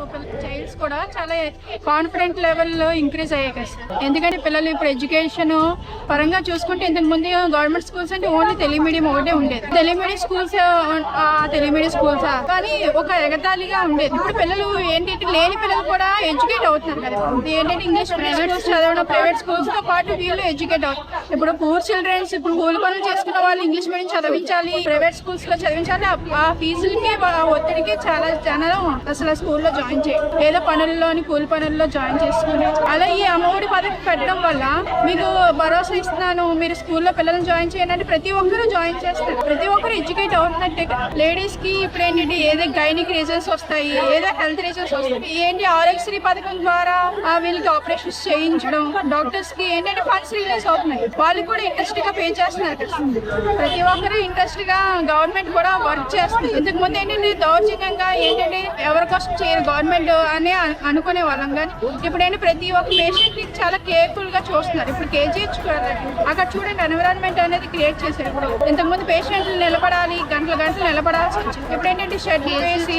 open child's కూడా చాలా confident లెవెల్లో ఇంక్రీజ్ అయ్యాయి కదా సార్ ఎందుకంటే పిల్లలు ఇప్పుడు ఎడ్యుకేషన్ పరంగా చూసుకుంటే ఇంతకు ముందు గవర్నమెంట్ స్కూల్స్ అంటే ఓన్లీ తెలుగు మీడియం ఒకటే ఉండేది. Telugu medium schools Telugu medium schools కానీ ఒక ఎగతాళిగా ఉండేది. ఇప్పుడు పిల్లలు ఏంటంటే లేని పిల్లలు కూడా ఎడ్యుకేట్ అవుతున్నారు కదా. ఏంటంటే ఇంగ్లీష్ స్కూల్స్ చదవడం ప్రైవేట్ స్కూల్స్తో పాటు వీళ్ళు ఎడ్యుకేట్ అవుతారు ఇప్పుడు పూర్ చిల్డ్రన్స్ ఇప్పుడు కూలి పనులు చేసుకున్న వాళ్ళు ఇంగ్లీష్ మీడియం చదివించాలి ప్రైవేట్ స్కూల్స్లో చదివించాలి ఆ- ఫీజులకి ఒత్తిడికి చాలా జనం అసలు స్కూల్లో జాయిన్ చేయాలి ఏదో పనుల్లోని కూలి పనుల్లో జాయిన్ చేసుకుని అలా ఈ అమ్మ ప్రాజెక్ట్ పెట్టడం వల్ల మీకు భరోసా ఇస్తున్నాను. మీరు స్కూల్లో పిల్లల్ని జాయిన్ చేయండి. ప్రతి ఒక్కరూ జాయిన్ చేస్తారు. ప్రతి ఒక్కరు ఎడ్యుకేట్ అవుతున్నట్టే. లేడీస్కి ఇప్పుడు ఏంటంటే ఏదో గైనిక్ రీజన్స్ వస్తాయి ఏదో హెల్త్ రీజన్స్ వస్తాయి ఏంటి ఆరోగ్యశ్రీ పథకం ద్వారా ఆ వీళ్ళకి ఆపరేషన్స్ చేయించడం డాక్టర్స్కి ఏంటంటే ఫండ్స్ రిలీజ్ అవుతున్నాయి. వాళ్ళు కూడా ఇంట్రెస్ట్గా పే చేస్తున్నారు. ప్రతి ఒక్కరు ఇంట్రెస్ట్గా గవర్నమెంట్ కూడా వర్క్ చేస్తుంది. ఇంతకు ముందు ఏంటంటే దౌర్జన్యంగా ఏంటంటే ఎవరి కోసం చేయరు గవర్నమెంట్ అని అనుకునే వాళ్ళం. కానీ ఇప్పుడు ప్రతి ఒక్క పేషెంట్ని చాలా కేర్ఫుల్గా చూస్తున్నారు. ఇప్పుడు కేజీహెచ్ అక్కడ చూడండి ఎన్విరాన్మెంట్ అనేది క్రియేట్ చేశారు ఇప్పుడు. ఇంతకు ముందు పేషెంట్లు నిలబడాలి గంటల గంటలు నిలబడాల్సి వచ్చింది ఇప్పుడు ఏంటంటే షెడ్ వేసి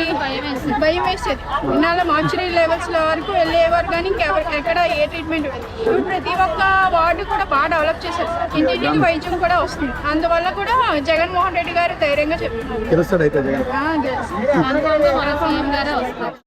భయం వేసేది. ఇన్నాళ్ళ మార్చురీ లెవెల్స్లో వరకు వెళ్ళేవారు కానీ ఇంకెవరు ఎక్కడ ఏ ట్రీట్మెంట్ ఇప్పుడు ప్రతి ఒక్క వార్డు కూడా బాగా డెవలప్ చేశారు. ఇంటింటికి వైద్యం కూడా వస్తుంది. అందువల్ల కూడా జగన్మోహన్ రెడ్డి గారు ధైర్యంగా చెప్తున్నారు.